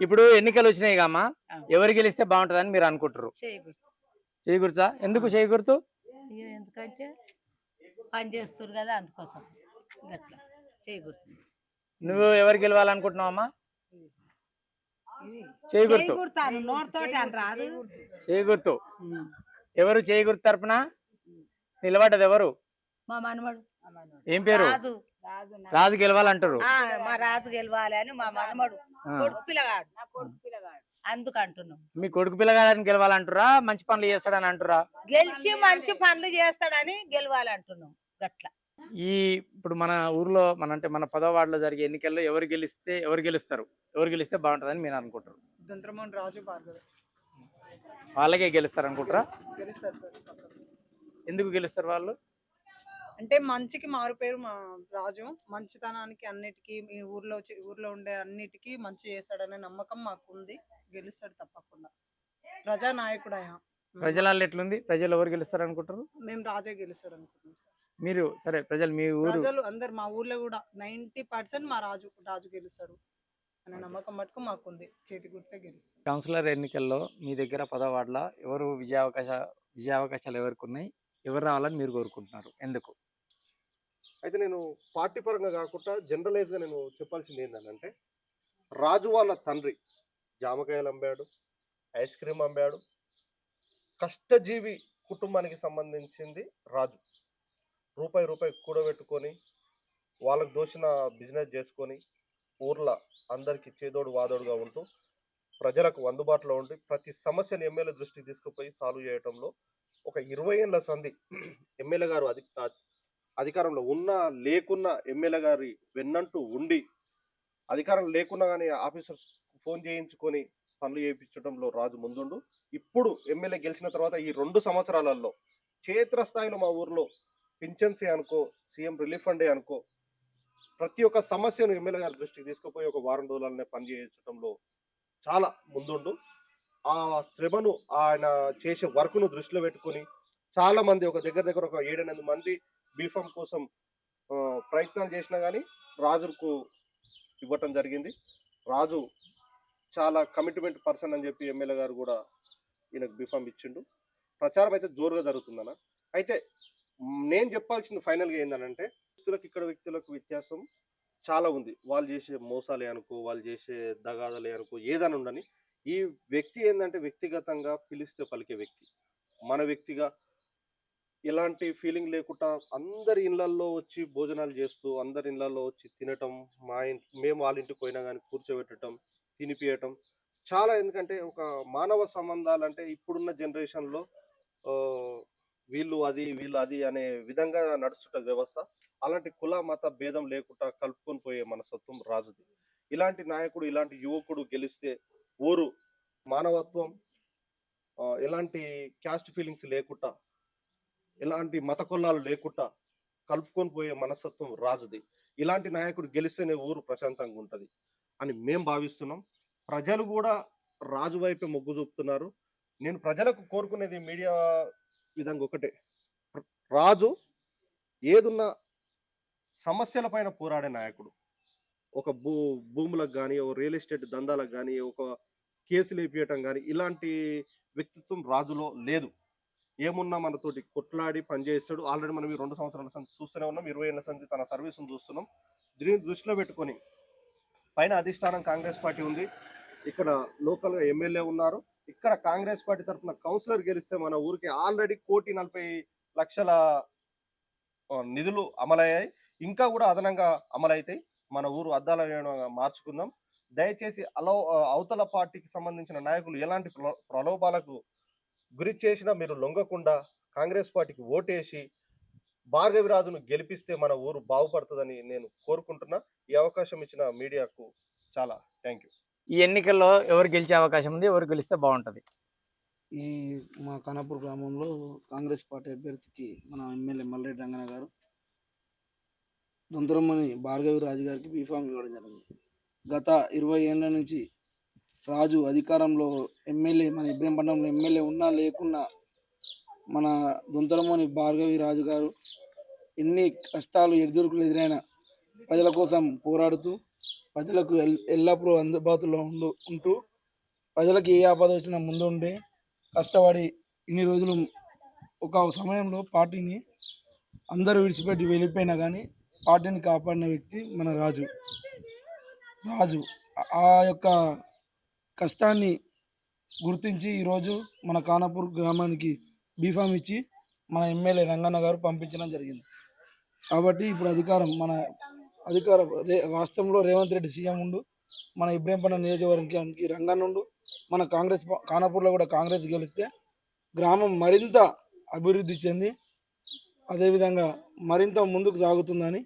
ఇప్పుడు ఎన్నికలు వచ్చినాయి కామా. ఎవరు గెలిస్తే బాగుంటుందని మీరు అనుకుంటారు చేయకూడదా ఎందుకు ఎందుకంటే పని చేస్తారు కదా అందుకోసం. గట్లా. నువ్వు ఎవరు గెలవాలనుకుంటున్నావమ్మా? రాదు. చేయకూడదు ఎవరు చేయకూడదు తరపున? నిలబడ్డది ఎవరు? మా మనమడు ఏం పేరు? రాజు. గెలవాలంటారు. ఆ, మా రాజు గెలవాలి అని మా మనమడు. కొడుకు పిల్లగాడు. అందుకు అంటున్నాం మీ కొడుకు పిల్లగాడని గెలవాలంటారా? మంచి పనులు చేస్తాడని అంటారా గెలిచి మంచి పనులు చేస్తాడని గెలవాలి అంటున్నాం గట్లా. ఈ ఇప్పుడు మన ఊర్లో మన అంటే మన పదో వార్డులో జరిగే ఎన్నికల్లో ఎవరు గెలిస్తే ఎవరు గెలుస్తారు? ఎవరు గెలిస్తే బాగుంటుందని మీరు అనుకుంటారు దంత్రమోహన్ రాజు భార్గవ్ వాళ్ళకే గెలుస్తారు అనుకుంటారా గెలుస్తారు సార్. ఎందుకు గెలుస్తారు వాళ్ళు? అంటే మంచికి మారు పేరు మా రాజు. మంచితనానికి అన్నిటికీ ఈ ఊర్లో ఊర్లో ఉండే అన్నిటికీ మంచి చేస్తాడనే నమ్మకం మాకు ఉంది గెలుస్తాడు తప్పకుండా. ప్రజానాయకుడు ఆయన ప్రజలలో ఎట్లుంది? ప్రజలు ఎవరు గెలుస్తారు అనుకుంటారు మేము రాజే గెలుస్తాడు అనుకుంటున్నాం సార్. మీరు సరే ప్రజలు మీ ఊరు. ప్రజలు అందరు మా ఊర్లో కూడా నైన్టీ పర్సెంట్ మా రాజు రాజు గెలుస్తాడు అనే నమ్మకం మటుకు మాకుంది. చేతి గుర్తే గెలుస్తాడు. కౌన్సిలర్ ఎన్నికల్లో మీ దగ్గర పదో వార్డులో ఎవరు విజయావకాశ విజయావకాశాలు ఎవరికి ఉన్నాయి ఎవరు రావాలని మీరు కోరుకుంటున్నారు? ఎందుకు? అయితే నేను పార్టీ పరంగా కాకుండా జనరలైజ్గా నేను చెప్పాల్సింది ఏంటంటే రాజు వాళ్ళ తండ్రి జామకాయలు అమ్మాడు ఐస్ క్రీమ్ అమ్మాడు కష్టజీవి కుటుంబానికి సంబంధించింది రాజు. రూపాయి రూపాయి కూడబెట్టుకొని వాళ్ళకు దోచిన బిజినెస్ చేసుకొని ఊర్లో అందరికీ చేదోడు వాదోడుగా ఉంటూ ప్రజలకు అందుబాటులో ఉండి ప్రతి సమస్యను ఎమ్మెల్యే దృష్టికి తీసుకుపోయి సాల్వ్ చేయటంలో ఒక ఇరవై ఏళ్ళ సంధి ఎమ్మెల్యే గారు అది అధికారంలో ఉన్నా లేకున్నా ఎమ్మెల్యే గారి వెన్నంటూ ఉండి అధికారం లేకున్నా కానీ ఆఫీసర్స్ ఫోన్ చేయించుకొని పనులు చేయించడంలో రాజు ముందుండు. ఇప్పుడు ఎమ్మెల్యే గెలిచిన తర్వాత ఈ రెండు సంవత్సరాలలో క్షేత్రస్థాయిలో మా ఊర్లో పింఛన్సీ అనుకో సీఎం రిలీఫ్ ఫండే అనుకో ప్రతి ఒక్క సమస్యను ఎమ్మెల్యే గారి దృష్టికి తీసుకుపోయి ఒక వారం రోజులనే పని చేయించడంలో చాలా ముందుండు. ఆ శ్రమను ఆయన చేసే వర్క్ను దృష్టిలో పెట్టుకొని చాలా మంది ఒక దగ్గర దగ్గర ఒక ఏడెనిమిది మంది బీఫామ్ కోసం ప్రయత్నాలు చేసినా కానీ రాజుకు ఇవ్వటం జరిగింది. రాజు చాలా కమిట్మెంట్ పర్సన్ అని చెప్పి ఎమ్మెల్యే గారు కూడా ఈయనకు బీఫామ్ ఇచ్చిండు. ప్రచారం అయితే జోరుగా జరుగుతుందన్న. అయితే నేను చెప్పాల్సింది ఫైనల్గా ఏంటంటే వ్యక్తులకు ఇక్కడ వ్యక్తులకు వ్యత్యాసం చాలా ఉంది. వాళ్ళు చేసే మోసాలే అనుకో వాళ్ళు చేసే దగాదలే అనుకో ఏదని ఉండని. ఈ వ్యక్తి ఏంటంటే వ్యక్తిగతంగా పిలిస్తే పలికే వ్యక్తి. మన వ్యక్తిగా ఇలాంటి ఫీలింగ్ లేకుండా అందరి ఇళ్ళల్లో వచ్చి భోజనాలు చేస్తూ అందరి ఇళ్ళల్లో వచ్చి తినటం మా ఇంటి మేము వాళ్ళ ఇంటికి పోయినా కానీ కూర్చోబెట్టడం తినిపియటం చాలా ఎందుకంటే ఒక మానవ సంబంధాలు అంటే ఇప్పుడున్న జనరేషన్లో వీళ్ళు అది వీళ్ళు అది అనే విధంగా నడుస్తుంటది వ్యవస్థ. అలాంటి కుల మత భేదం లేకుండా కలుపుకొని పోయే మనస్తత్వం రాజుది. ఇలాంటి నాయకుడు ఇలాంటి యువకుడు గెలిస్తే ఊరు మానవత్వం ఎలాంటి క్యాస్ట్ ఫీలింగ్స్ లేకుండా ఎలాంటి మత కొల్లాలు లేకుండా కలుపుకొని పోయే మనస్తత్వం రాజుది. ఇలాంటి నాయకుడు గెలిస్తేనే ఊరు ప్రశాంతంగా ఉంటుంది అని మేము భావిస్తున్నాం. ప్రజలు కూడా రాజు వైపే మొగ్గు చూపుతున్నారు. నేను ప్రజలకు కోరుకునేది మీడియా విధంగా ఒకటే. రాజు ఏదున్న సమస్యల పైన పోరాడే నాయకుడు. ఒక భూ భూములకు కానీ ఒక రియల్ ఎస్టేట్ దందాలకు కానీ ఒక కేసులు వేపియటం కానీ ఇలాంటి వ్యక్తిత్వం రాజులో లేదు. ఏమున్నా మనతోటి కొట్లాడి పనిచేస్తాడు ఆల్రెడీ మనం ఈ రెండు సంవత్సరాల చూస్తూనే ఉన్నాం. ఇరవై ఏళ్ళ సంది తన సర్వీస్ను చూస్తున్నాం. దీన్ని దృష్టిలో పెట్టుకొని పైన అధిష్టానం కాంగ్రెస్ పార్టీ ఉంది. ఇక్కడ లోకల్గా ఎమ్మెల్యే ఉన్నారు. ఇక్కడ కాంగ్రెస్ పార్టీ తరఫున కౌన్సిలర్ గెలిస్తే మన ఊరికి ఆల్రెడీ కోటి నలభై లక్షల నిధులు అమలయ్యాయి. ఇంకా కూడా అదనంగా అమలవుతాయి మన ఊరు అద్దాల మార్చుకుందాం. దయచేసి అలో అవతల పార్టీకి సంబంధించిన నాయకులు ఎలాంటి ప్రలోభాలకు గురి చేసినా మీరు లొంగకుండా కాంగ్రెస్ పార్టీకి ఓటేసి భార్గవిరాజును గెలిపిస్తే మన ఊరు బాగుపడుతుందని నేను కోరుకుంటున్నా. ఈ అవకాశం ఇచ్చిన మీడియాకు చాలా థ్యాంక్ యూ. ఈ ఎన్నికల్లో ఎవరు గెలిచే అవకాశం ఉంది ఎవరు గెలిస్తే బాగుంటది? ఈ మా ఖానాపూర్ గ్రామంలో కాంగ్రెస్ పార్టీ అభ్యర్థికి మన ఎమ్మెల్యే మల్రెడ్డి రంగన గారు దొంతరమ్మని భార్గవి రాజు గారికి బీఫామ్ ఇవ్వడం జరిగింది. గత ఇరవై ఏళ్ళ నుంచి రాజు అధికారంలో ఎమ్మెల్యే మన ఇబ్రహీంపట్నంలో ఎమ్మెల్యే ఉన్నా లేకున్నా మన దొంతరమోని భార్గవి రాజు గారు ఎన్ని కష్టాలు ఎదురుకులు ఎదురైనా ప్రజల కోసం పోరాడుతూ ప్రజలకు ఎల్- ఎల్లప్పుడూ అందుబాటులో ఉండు ఉంటూ ప్రజలకు ఏ ఆపద వచ్చినా ముందు కష్టపడి ఇన్ని రోజులు ఒక సమయంలో పార్టీని అందరూ విడిచిపెట్టి వెళ్ళిపోయినా కానీ పార్టీని కాపాడిన వ్యక్తి మన రాజు. రాజు. ఆ యొక్క కష్టాన్ని గుర్తించి ఈరోజు మన కానాపూర్ గ్రామానికి బీఫామ్ ఇచ్చి మన ఎమ్మెల్యే రంగన్న గారు పంపించడం జరిగింది. కాబట్టి ఇప్పుడు అధికారం మన అధికార రే- రాష్ట్రంలో రేవంత్ రెడ్డి సీఎం ఉండు మన ఇబ్రహీంపట్నం నియోజకవర్గానికి రంగన్న ఉండు మన కాంగ్రెస్ ఖానాపూర్లో కూడా కాంగ్రెస్ గెలిస్తే గ్రామం మరింత అభివృద్ధి చెంది అదేవిధంగా మరింత ముందుకు సాగుతుందని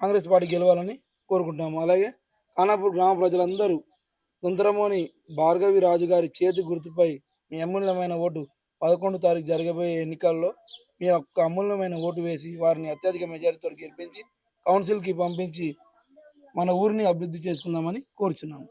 కాంగ్రెస్ పార్టీ గెలవాలని కోరుకుంటాము అలాగే ఖానాపూర్ గ్రామ ప్రజలందరూ తొందరమోని భార్గవి రాజు గారి చేతి గుర్తుపై మీ అమూల్యమైన ఓటు పదకొండు తారీఖు జరగబోయే ఎన్నికల్లో మీ యొక్క అమూల్యమైన ఓటు వేసి వారిని అత్యధిక మెజారిటీతో గెలిపించి కౌన్సిల్కి పంపించి మన ఊరిని అభివృద్ధి చేసుకుందామని కోరుచున్నాము.